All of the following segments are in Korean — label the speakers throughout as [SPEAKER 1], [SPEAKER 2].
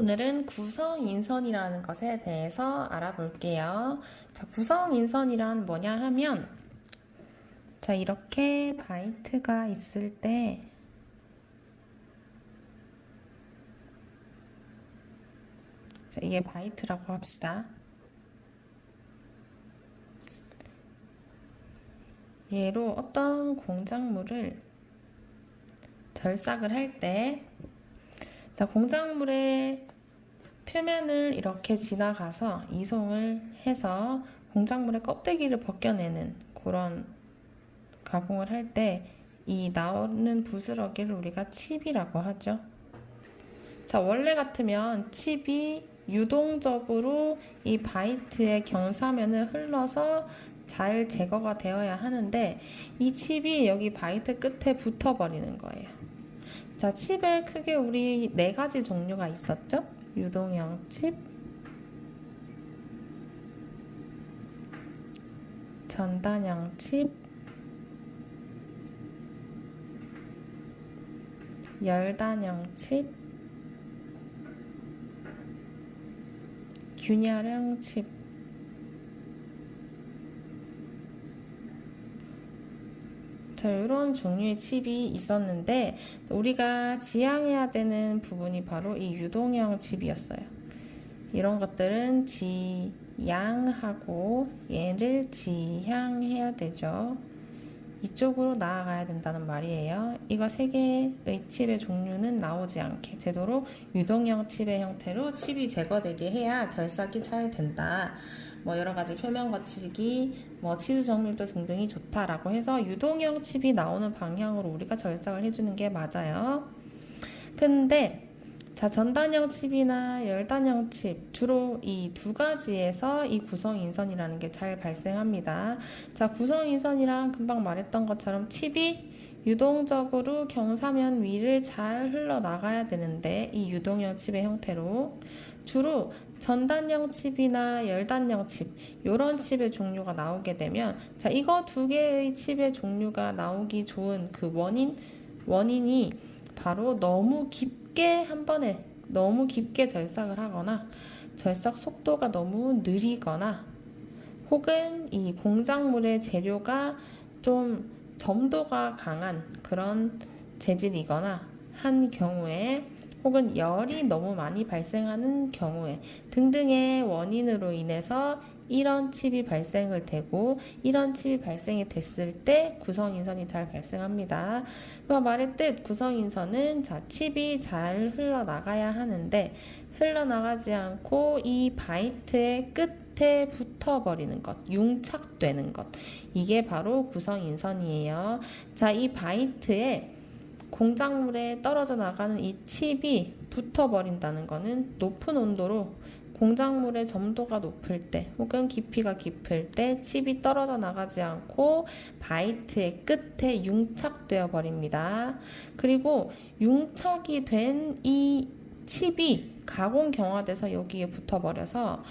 [SPEAKER 1] 오늘은 구성인선이라는 것에 대해서 알아볼게요. 자, 구성인선이란 뭐냐 하면, 자, 이렇게 바이트가 있을 때, 자, 이게 바이트라고 합시다. 얘로 어떤 공작물을 절삭을 할 때, 자, 공작물의 표면을 이렇게 지나가서 이송을 해서 공작물의 껍데기를 벗겨내는 그런 가공을 할 때 이 나오는 부스러기를 우리가 칩이라고 하죠. 자, 원래 같으면 칩이 유동적으로 이 바이트의 경사면을 흘러서 잘 제거가 되어야 하는데 이 칩이 여기 바이트 끝에 붙어 버리는 거예요. 자, 칩에 크게 우리 네 가지 종류가 있었죠? 유동형 칩, 전단형 칩, 열단형 칩, 균열형 칩. 자, 이런 종류의 칩이 있었는데 우리가 지향해야 되는 부분이 바로 이 유동형 칩이었어요. 이런 것들은 지양하고 얘를 지향해야 되죠. 이쪽으로 나아가야 된다는 말이에요. 이거 세 개의 칩의 종류는 나오지 않게 제도로 유동형 칩의 형태로 칩이 제거되게 해야 절삭이 잘 된다. 뭐 여러 가지 표면 거치기, 뭐 치수 정밀도 등등이 좋다라고 해서 유동형 칩이 나오는 방향으로 우리가 절삭을 해주는 게 맞아요. 근데 자 전단형 칩이나 열단형 칩 주로 이 두 가지에서 이 구성 인선이라는 게 잘 발생합니다. 자 구성 인선이랑 금방 말했던 것처럼 칩이 유동적으로 경사면 위를 잘 흘러 나가야 되는데 이 유동형 칩의 형태로 주로 전단형 칩이나 열단형 칩 이런 칩의 종류가 나오게 되면 자 이거 두 개의 칩의 종류가 나오기 좋은 그 원인 원인이 바로 너무 깊게 한 번에 너무 깊게 절삭을 하거나 절삭 속도가 너무 느리거나 혹은 이 공작물의 재료가 좀 점도가 강한 그런 재질이거나 한 경우에 혹은 열이 너무 많이 발생하는 경우에 등등의 원인으로 인해서 이런 칩이 발생을 되고 이런 칩이 발생이 됐을 때 구성인선이 잘 발생합니다. 말했듯 구성인선은 자 칩이 잘 흘러나가야 하는데 흘러나가지 않고 이 바이트의 끝에 붙어버리는 것, 융착되는 것 이게 바로 구성인선이에요. 자 이 바이트에 공작물에 떨어져 나가는 이 칩이 붙어버린다는 것은 높은 온도로 공작물의 점도가 높을 때 혹은 깊이가 깊을 때 칩이 떨어져 나가지 않고 바이트의 끝에 융착되어 버립니다. 그리고 융착이 된 이 칩이 가공 경화돼서 여기에 붙어 버려서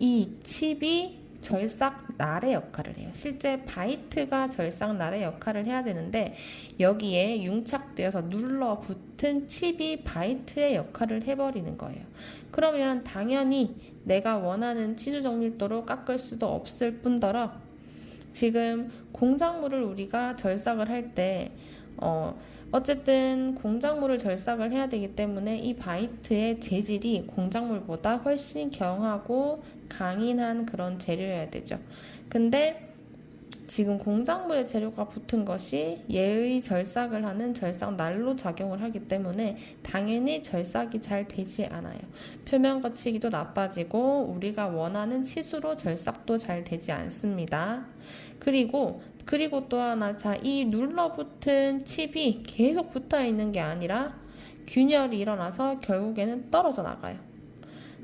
[SPEAKER 1] 이 칩이 절삭 날의 역할을 해요. 실제 바이트가 절삭 날의 역할을 해야 되는데 여기에 융착되어서 눌러붙은 칩이 바이트의 역할을 해버리는 거예요. 그러면 당연히 내가 원하는 치수 정밀도로 깎을 수도 없을 뿐더러 지금 공작물을 우리가 절삭을 할때 어, 어쨌든 공작물을 절삭을 해야 되기 때문에 이 바이트의 재질이 공작물보다 훨씬 경하고 강인한 그런 재료여야 되죠. 근데 지금 공작물의 재료가 붙은 것이 얘의 절삭을 하는 절삭 난로 작용을 하기 때문에 당연히 절삭이 잘 되지 않아요. 표면 거치기도 나빠지고 우리가 원하는 치수로 절삭도 잘 되지 않습니다. 그리고 그리고 또 하나 자 이 눌러붙은 칩이 계속 붙어 있는 게 아니라 균열이 일어나서 결국에는 떨어져 나가요.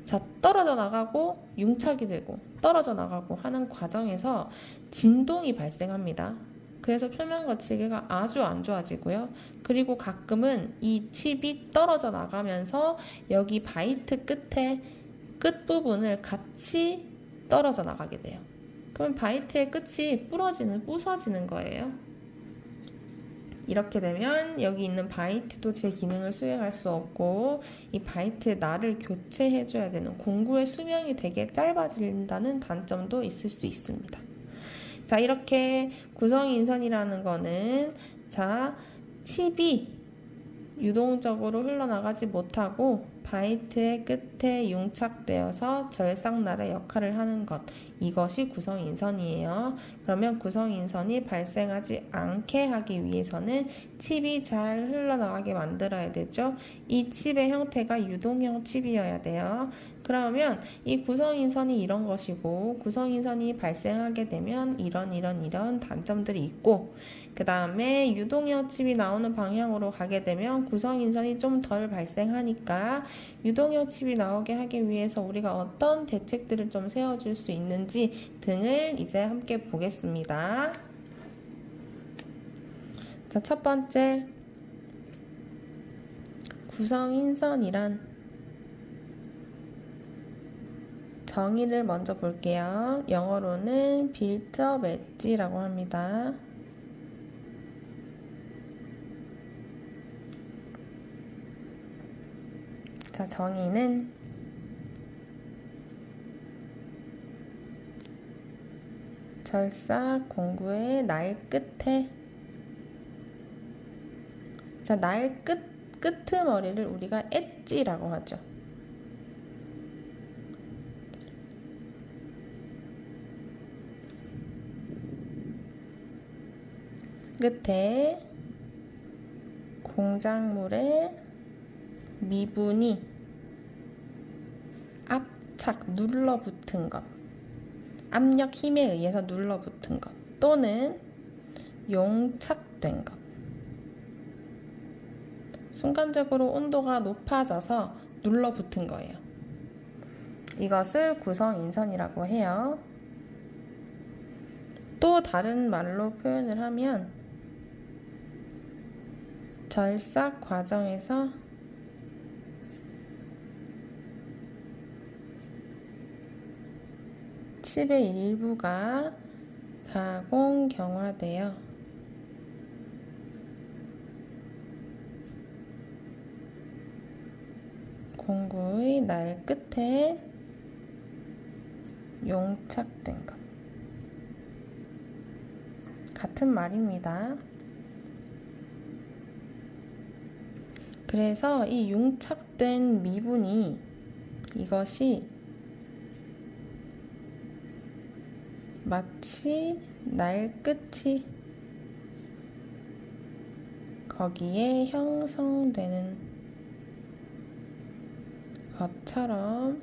[SPEAKER 1] 자, 떨어져 나가고 융착이 되고 떨어져 나가고 하는 과정에서 진동이 발생합니다. 그래서 표면 거치기가 아주 안 좋아지고요. 그리고 가끔은 이 칩이 떨어져 나가면서 여기 바이트 끝에 끝 부분을 같이 떨어져 나가게 돼요. 그러면 바이트의 끝이 부러지는, 부서지는 거예요. 이렇게 되면 여기 있는 바이트도 제 기능을 수행할 수 없고 이 바이트 날을 교체해줘야 되는 공구의 수명이 되게 짧아진다는 단점도 있을 수 있습니다. 자 이렇게 구성인선이라는 거는 자 칩이 유동적으로 흘러나가지 못하고 바이트의 끝에 융착되어서 절삭날의 역할을 하는 것 이것이 구성인선이에요. 그러면 구성인선이 발생하지 않게 하기 위해서는 칩이 잘 흘러나가게 만들어야 되죠. 이 칩의 형태가 유동형 칩이어야 돼요. 그러면 이 구성인선이 이런 것이고 구성인선이 발생하게 되면 이런 이런 이런 단점들이 있고 그 다음에 유동형 칩이 나오는 방향으로 가게 되면 구성인선이 좀 덜 발생하니까 유동형 칩이 나오게 하기 위해서 우리가 어떤 대책들을 좀 세워줄 수 있는지 등을 이제 함께 보겠습니다. 자, 첫 번째 구성인선이란 정의를 먼저 볼게요. 영어로는 빌트업 엣지라고 합니다. 자, 정의는 절삭 공구의 날 끝에 자, 날 끝, 끄트머리를 우리가 엣지라고 하죠. 끝에 공작물의 미분이 압착, 눌러붙은 것, 압력 힘에 의해서 눌러붙은 것, 또는 용착된 것. 순간적으로 온도가 높아져서 눌러붙은 거예요. 이것을 구성인선이라고 해요. 또 다른 말로 표현을 하면 절삭 과정에서 칩의 일부가 가공 경화되어 공구의 날 끝에 용착된 것. 같은 말입니다. 그래서 이 융착된 미분이 이것이 마치 날 끝이 거기에 형성되는 것처럼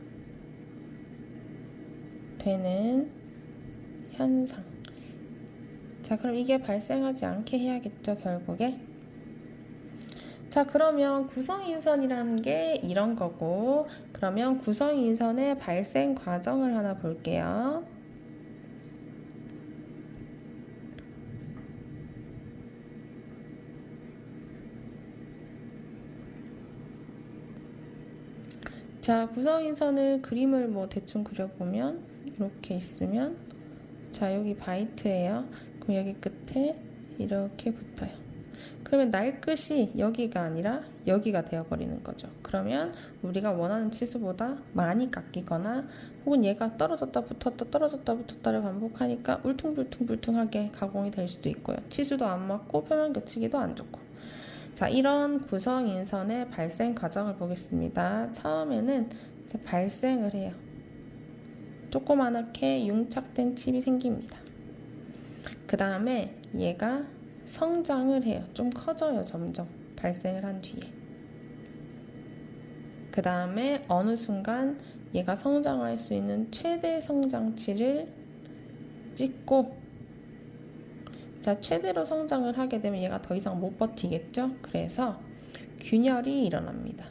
[SPEAKER 1] 되는 현상. 자, 그럼 이게 발생하지 않게 해야겠죠, 결국에. 자, 그러면 구성인선이라는 게 이런 거고, 그러면 구성인선의 발생 과정을 하나 볼게요. 자, 구성인선을 그림을 뭐 대충 그려보면 이렇게 있으면 자, 여기 바이트예요. 그럼 여기 끝에 이렇게 붙어요. 그러면 날 끝이 여기가 아니라 여기가 되어버리는 거죠. 그러면 우리가 원하는 치수보다 많이 깎이거나 혹은 얘가 떨어졌다 붙었다 떨어졌다 붙었다를 반복하니까 울퉁불퉁불퉁하게 가공이 될 수도 있고요. 치수도 안 맞고 표면 교치기도 안 좋고. 자, 이런 구성 인선의 발생 과정을 보겠습니다. 처음에는 발생을 해요. 조그맣게 융착된 칩이 생깁니다. 그 다음에 얘가 성장을 해요. 좀 커져요, 점점. 발생을 한 뒤에. 그 다음에 어느 순간 얘가 성장할 수 있는 최대 성장치를 찍고 자, 최대로 성장을 하게 되면 얘가 더 이상 못 버티겠죠? 그래서 균열이 일어납니다.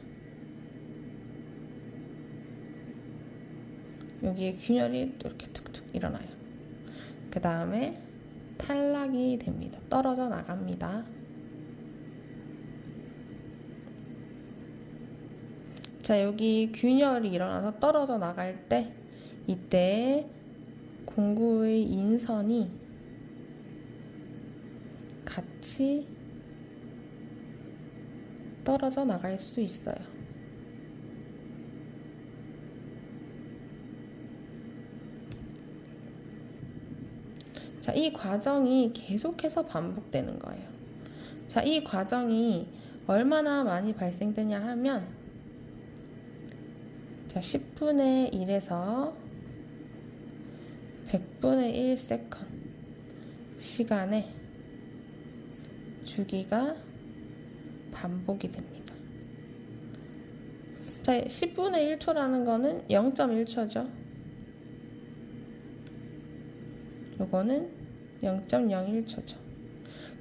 [SPEAKER 1] 여기에 균열이 또 이렇게 툭툭 일어나요. 그 다음에 탈락이 됩니다. 떨어져 나갑니다. 자, 여기 균열이 일어나서 떨어져 나갈 때 이때 공구의 인선이 같이 떨어져 나갈 수 있어요. 자, 이 과정이 계속해서 반복되는 거예요. 자, 이 과정이 얼마나 많이 발생되냐 하면 자, 10분의 1에서 100분의 1 세컨 시간에 주기가 반복이 됩니다. 자, 10분의 1초라는 거는 0.1초죠. 요거는 0.01초죠.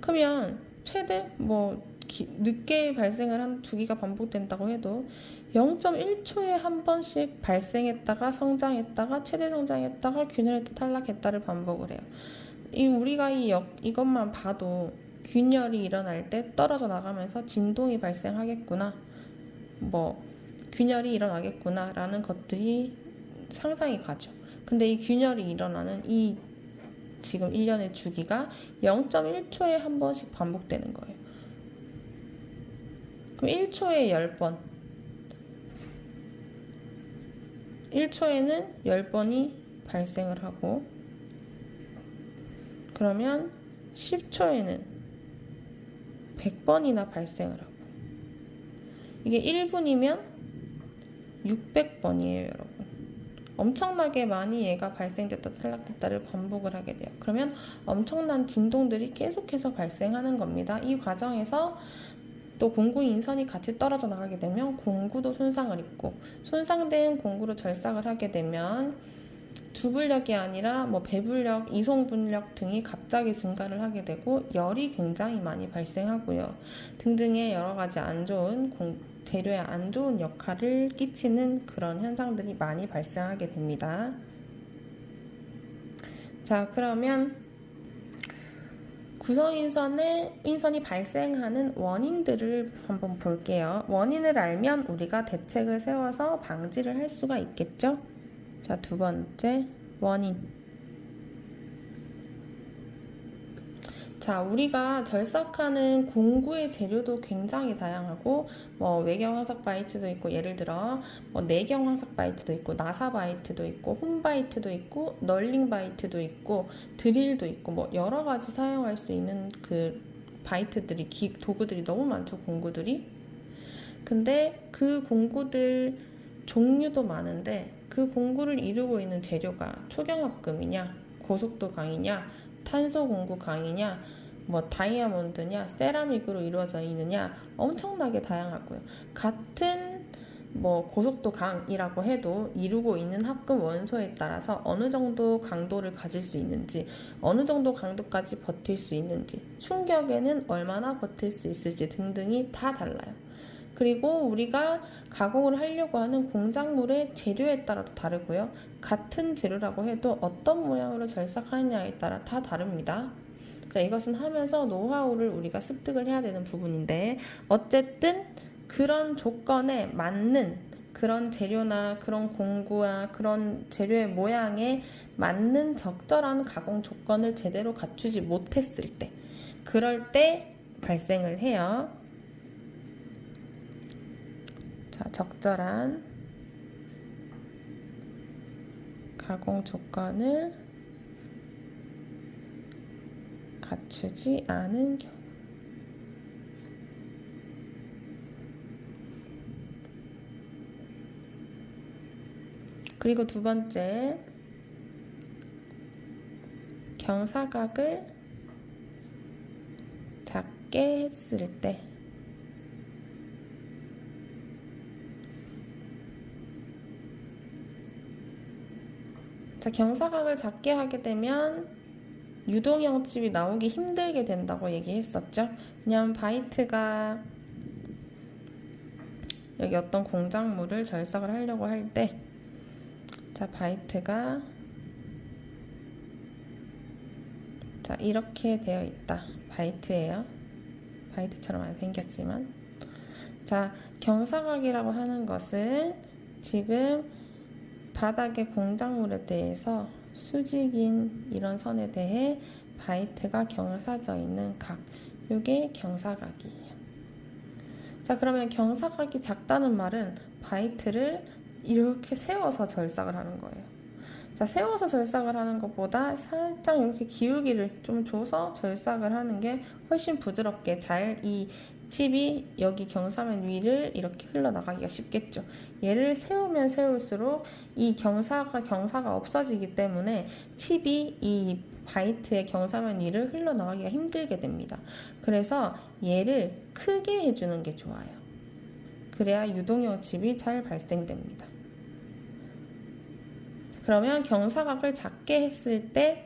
[SPEAKER 1] 그러면 최대 뭐 기- 늦게 발생을 한 주기가 반복된다고 해도 0.1초에 한 번씩 발생했다가 성장했다가 최대 성장했다가 균열했다 탈락했다를 반복을 해요. 이 우리가 이 역, 이것만 봐도 균열이 일어날 때 떨어져 나가면서 진동이 발생하겠구나. 뭐 균열이 일어나겠구나라는 것들이 상상이 가죠. 근데 이 균열이 일어나는 이 지금 1년의 주기가 0.1초에 한 번씩 반복되는 거예요. 그럼 1초에 10번. 1초에는 10번이 발생을 하고 그러면 10초에는 100번이나 발생을 하고 이게 1분이면 600번이에요, 여러분. 엄청나게 많이 얘가 발생됐다 탈락됐다를 반복을 하게 돼요. 그러면 엄청난 진동들이 계속해서 발생하는 겁니다. 이 과정에서 또 공구 인선이 같이 떨어져 나가게 되면 공구도 손상을 입고 손상된 공구로 절삭을 하게 되면 두분력이 아니라 뭐 배분력, 이송분력 등이 갑자기 증가를 하게 되고 열이 굉장히 많이 발생하고요. 등등의 여러 가지 안 좋은 공, 재료에 안 좋은 역할을 끼치는 그런 현상들이 많이 발생하게 됩니다. 자, 그러면 구성인선의 인선이 발생하는 원인들을 한번 볼게요. 원인을 알면 우리가 대책을 세워서 방지를 할 수가 있겠죠? 자, 두 번째, 원인. 자, 우리가 절삭하는 공구의 재료도 굉장히 다양하고, 뭐, 외경 황석 바이트도 있고, 예를 들어, 뭐, 내경 황석 바이트도 있고, 나사 바이트도 있고, 홈 바이트도 있고, 널링 바이트도 있고, 드릴도 있고, 뭐, 여러 가지 사용할 수 있는 그 바이트들이, 기, 도구들이 너무 많죠, 공구들이. 근데 그 공구들 종류도 많은데, 그 공구를 이루고 있는 재료가 초경합금이냐, 고속도 강이냐, 탄소 공구 강이냐, 뭐 다이아몬드냐, 세라믹으로 이루어져 있느냐 엄청나게 다양하고요. 같은 뭐 고속도 강이라고 해도 이루고 있는 합금 원소에 따라서 어느 정도 강도를 가질 수 있는지, 어느 정도 강도까지 버틸 수 있는지, 충격에는 얼마나 버틸 수 있을지 등등이 다 달라요. 그리고 우리가 가공을 하려고 하는 공작물의 재료에 따라도 다르고요. 같은 재료라고 해도 어떤 모양으로 절삭하느냐에 따라 다 다릅니다. 자, 이것은 하면서 노하우를 우리가 습득을 해야 되는 부분인데, 어쨌든 그런 조건에 맞는 그런 재료나 그런 공구와 그런 재료의 모양에 맞는 적절한 가공 조건을 제대로 갖추지 못했을 때, 그럴 때 발생을 해요. 자, 적절한 가공 조건을 갖추지 않은 경우. 그리고 두 번째, 경사각을 작게 했을 때, 자, 경사각을 작게 하게 되면 유동형 칩이 나오기 힘들게 된다고 얘기했었죠. 왜냐하면 바이트가 여기 어떤 공작물을 절삭을 하려고 할 때, 자, 바이트가 자, 이렇게 되어 있다. 바이트예요. 바이트처럼 안 생겼지만. 자, 경사각이라고 하는 것은 지금 바닥의 공작물에 대해서 수직인 이런 선에 대해 바이트가 경사져 있는 각. 요게 경사각이에요. 자, 그러면 경사각이 작다는 말은 바이트를 이렇게 세워서 절삭을 하는 거예요. 자, 세워서 절삭을 하는 것보다 살짝 이렇게 기울기를 좀 줘서 절삭을 하는 게 훨씬 부드럽게 잘 이 칩이 여기 경사면 위를 이렇게 흘러나가기가 쉽겠죠. 얘를 세우면 세울수록 이 경사가 경사가 없어지기 때문에 칩이 이 바이트의 경사면 위를 흘러나가기가 힘들게 됩니다. 그래서 얘를 크게 해주는 게 좋아요. 그래야 유동형 칩이 잘 발생됩니다. 그러면 경사각을 작게 했을 때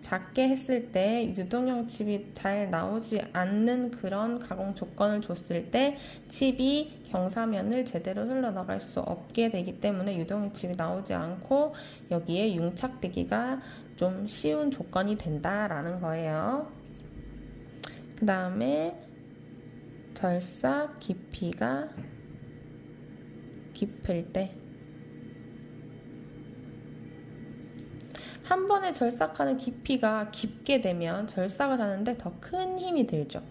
[SPEAKER 1] 작게 했을 때 유동형 칩이 잘 나오지 않는 그런 가공 조건을 줬을 때 칩이 경사면을 제대로 흘러나갈 수 없게 되기 때문에 유동형 칩이 나오지 않고 여기에 융착되기가 좀 쉬운 조건이 된다라는 거예요. 그 다음에 절삭 깊이가 깊을 때 한 번에 절삭하는 깊이가 깊게 되면 절삭을 하는데 더 큰 힘이 들죠.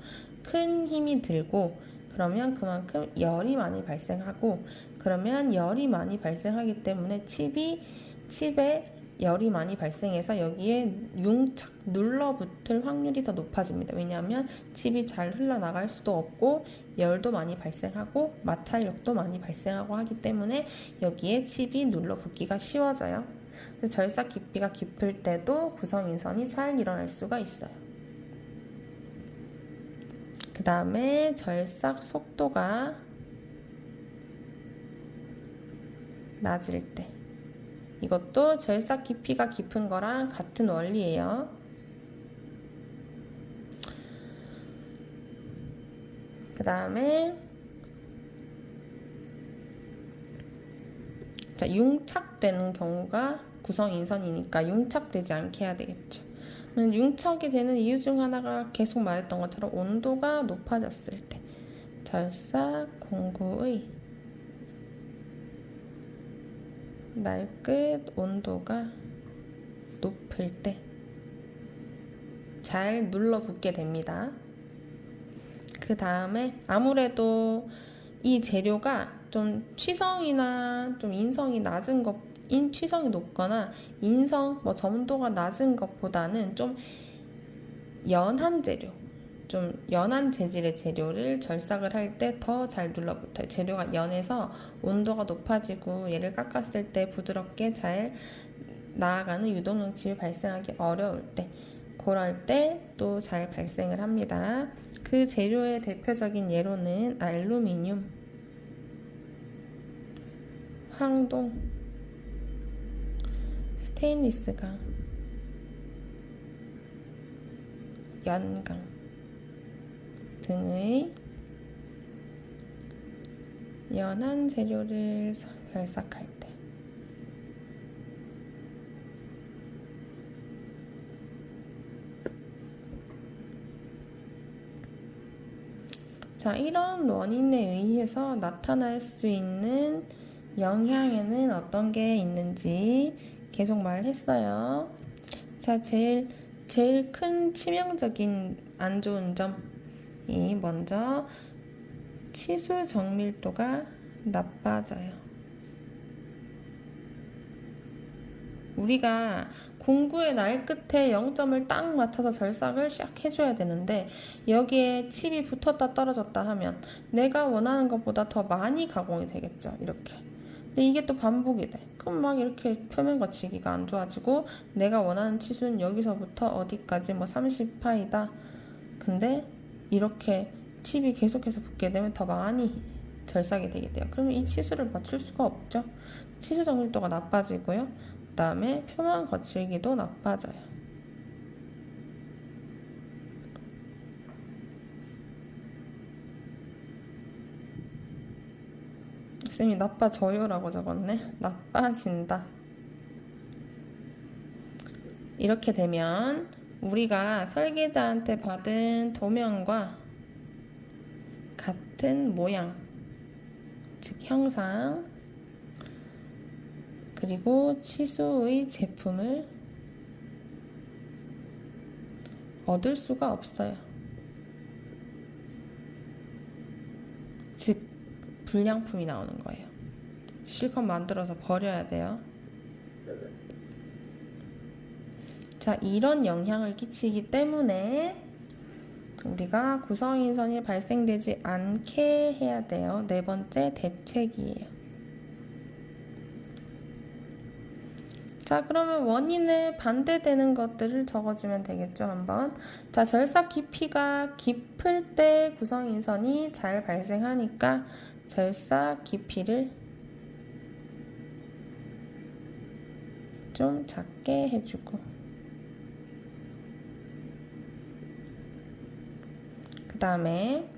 [SPEAKER 1] 큰 힘이 들고 그러면 그만큼 열이 많이 발생하고 그러면 열이 많이 발생하기 때문에 칩이 칩에 열이 많이 발생해서 여기에 융착 눌러붙을 확률이 더 높아집니다. 왜냐하면 칩이 잘 흘러나갈 수도 없고 열도 많이 발생하고 마찰력도 많이 발생하고 하기 때문에 여기에 칩이 눌러붙기가 쉬워져요. 절삭 깊이가 깊을 때도 구성인선이 잘 일어날 수가 있어요. 그 다음에 절삭 속도가 낮을 때 이것도 절삭 깊이가 깊은 거랑 같은 원리예요. 그 다음에 자, 융착되는 경우가 구성 인선이니까 융착되지 않게 해야 되겠죠. 융착이 되는 이유 중 하나가 계속 말했던 것처럼 온도가 높아졌을 때 절삭 공구의 날 끝 온도가 높을 때 잘 눌러붙게 됩니다. 그 다음에 아무래도 이 재료가 좀 취성이나 좀 인성이 낮은 것, 인 취성이 높거나 인성 뭐 점도가 낮은 것보다는 좀 연한 재료, 좀 연한 재질의 재료를 절삭을 할 때 더 잘 눌러붙어요. 재료가 연해서 온도가 높아지고 얘를 깎았을 때 부드럽게 잘 나아가는 유동형 칩이 발생하기 어려울 때, 그럴 때 또 잘 발생을 합니다. 그 재료의 대표적인 예로는 알루미늄, 황동, 스테인리스강, 연강 등의 연한 재료를 결삭할 때. 자, 이런 원인에 의해서 나타날 수 있는 영향에는 어떤 게 있는지 계속 말했어요. 자, 제일 제일 큰 치명적인 안 좋은 점이 먼저 치수 정밀도가 나빠져요. 우리가 공구의 날 끝에 0점을 딱 맞춰서 절삭을 샥 해줘야 되는데 여기에 칩이 붙었다 떨어졌다 하면 내가 원하는 것보다 더 많이 가공이 되겠죠. 이렇게. 근데 이게 또 반복이 돼. 그럼 막 이렇게 표면 거치기가 안 좋아지고 내가 원하는 치수는 여기서부터 어디까지 뭐 30파이다. 근데 이렇게 칩이 계속해서 붙게 되면 더 많이 절삭이 되게 돼요. 그러면 이 치수를 맞출 수가 없죠. 치수 정밀도가 나빠지고요. 그 다음에 표면 거칠기도 나빠져요. 쌤이 나빠져요라고 적었네. 나빠진다. 이렇게 되면 우리가 설계자한테 받은 도면과 같은 모양, 즉 형상, 그리고 치수의 제품을 얻을 수가 없어요. 즉, 불량품이 나오는 거예요. 실컷 만들어서 버려야 돼요. 자, 이런 영향을 끼치기 때문에 우리가 구성인선이 발생되지 않게 해야 돼요. 네 번째 대책이에요. 자, 그러면 원인에 반대되는 것들을 적어주면 되겠죠, 한번. 자, 절삭 깊이가 깊을 때 구성인선이 잘 발생하니까 절삭 깊이를 좀 작게 해주고. 그 다음에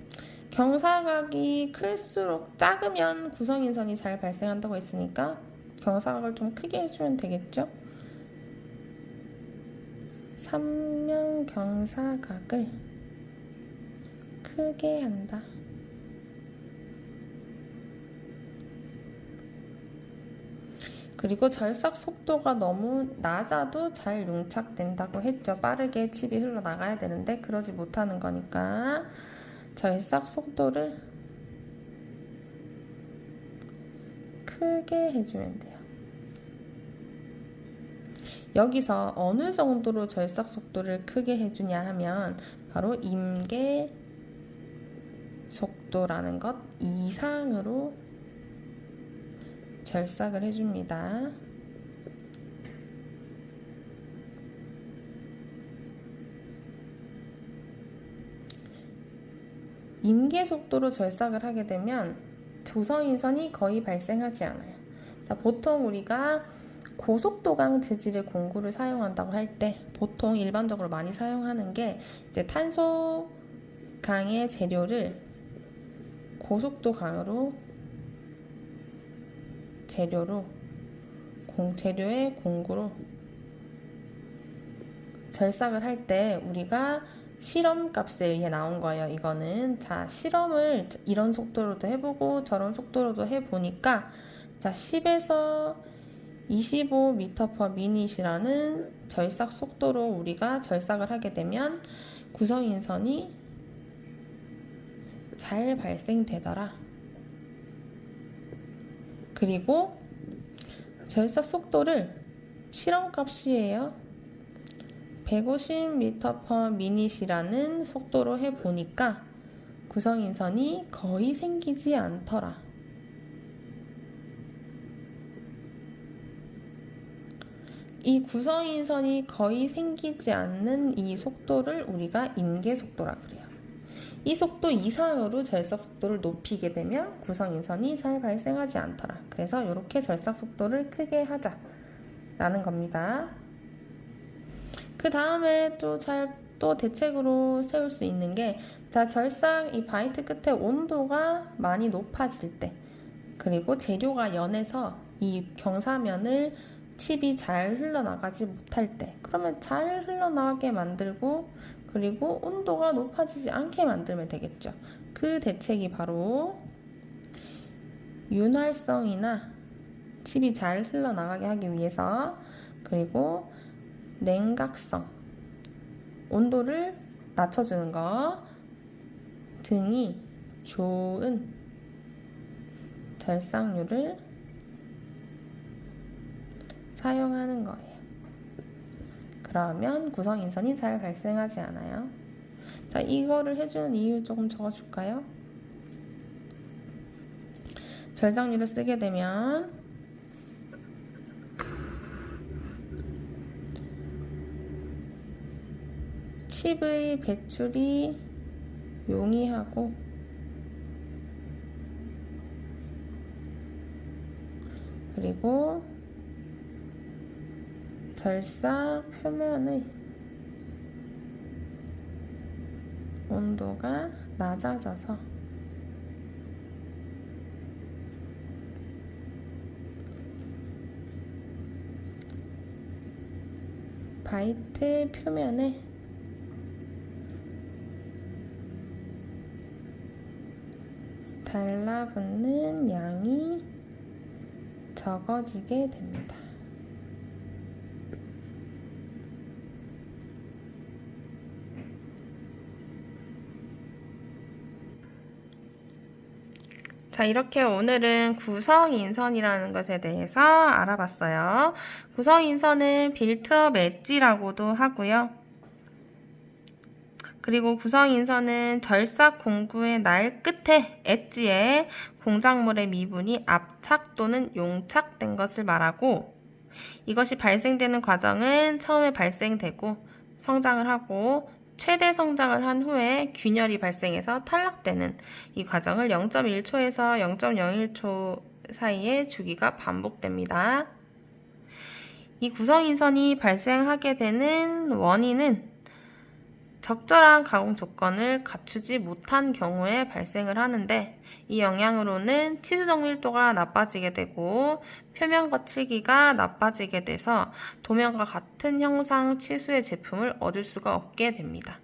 [SPEAKER 1] 경사각이 클수록 작으면 구성인선이 잘 발생한다고 했으니까 경사각을 좀 크게 해주면 되겠죠? 삼면 경사각을 크게 한다. 그리고 절삭 속도가 너무 낮아도 잘 융착된다고 했죠. 빠르게 칩이 흘러나가야 되는데 그러지 못하는 거니까 절삭 속도를 크게 해주면 돼요. 여기서 어느 정도로 절삭 속도를 크게 해주냐 하면 바로 임계 속도라는 것 이상으로 절삭을 해줍니다. 임계 속도로 절삭을 하게 되면 조성인선이 거의 발생하지 않아요. 자, 보통 우리가 고속도강 재질의 공구를 사용한다고 할 때 보통 일반적으로 많이 사용하는 게 이제 탄소 강의 재료를 고속도 강으로 재료로 공 재료의 공구로 절삭을 할 때 우리가 실험 값에 의해 나온 거예요. 이거는 자 실험을 이런 속도로도 해보고 저런 속도로도 해보니까 자 10에서 25m/per 미닛이라는 절삭 속도로 우리가 절삭을 하게 되면 구성인선이 잘 발생되더라. 그리고 절삭 속도를 실험값이에요. 150m/per 미닛이라는 속도로 해보니까 구성인선이 거의 생기지 않더라. 이 구성인선이 거의 생기지 않는 이 속도를 우리가 임계 속도라 그래요. 이 속도 이상으로 절삭 속도를 높이게 되면 구성인선이 잘 발생하지 않더라. 그래서 이렇게 절삭 속도를 크게 하자 라는 겁니다. 그 다음에 또 잘 또 대책으로 세울 수 있는 게, 자, 절삭 이 바이트 끝에 온도가 많이 높아질 때, 그리고 재료가 연해서 이 경사면을 칩이 잘 흘러나가지 못할 때, 그러면 잘 흘러나가게 만들고, 그리고 온도가 높아지지 않게 만들면 되겠죠. 그 대책이 바로 윤활성이나 칩이 잘 흘러나가게 하기 위해서, 그리고 냉각성, 온도를 낮춰주는 거 등이 좋은 절삭률을 사용하는 거예요. 그러면 구성 인선이 잘 발생하지 않아요. 자, 이거를 해주는 이유 조금 적어줄까요? 절삭률을 쓰게 되면 칩의 배출이 용이하고 그리고 절삭 표면의 온도가 낮아져서 바이트 표면에 달라붙는 양이 적어지게 됩니다. 자, 이렇게 오늘은 구성인선이라는 것에 대해서 알아봤어요. 구성인선은 빌트업 엣지라고도 하고요. 그리고 구성인선은 절삭 공구의 날 끝에 엣지에 공작물의 미분이 압착 또는 용착된 것을 말하고 이것이 발생되는 과정은 처음에 발생되고 성장을 하고 최대 성장을 한 후에 균열이 발생해서 탈락되는 이 과정을 0.1초에서 0.01초 사이에 주기가 반복됩니다. 이 구성인선이 발생하게 되는 원인은 적절한 가공 조건을 갖추지 못한 경우에 발생을 하는데 이 영향으로는 치수 정밀도가 나빠지게 되고 표면 거칠기가 나빠지게 돼서 도면과 같은 형상 치수의 제품을 얻을 수가 없게 됩니다.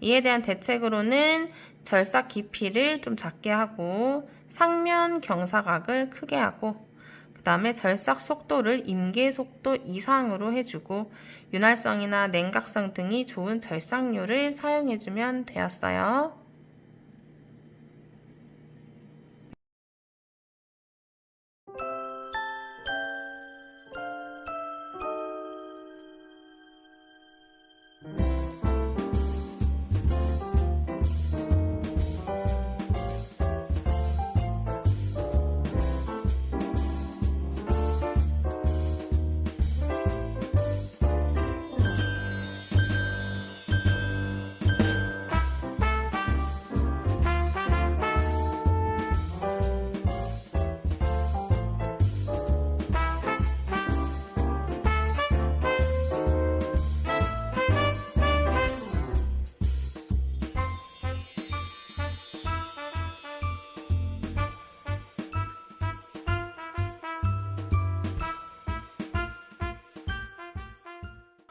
[SPEAKER 1] 이에 대한 대책으로는 절삭 깊이를 좀 작게 하고 상면 경사각을 크게 하고 그 다음에 절삭 속도를 임계 속도 이상으로 해주고 윤활성이나 냉각성 등이 좋은 절삭류를 사용해주면 되었어요.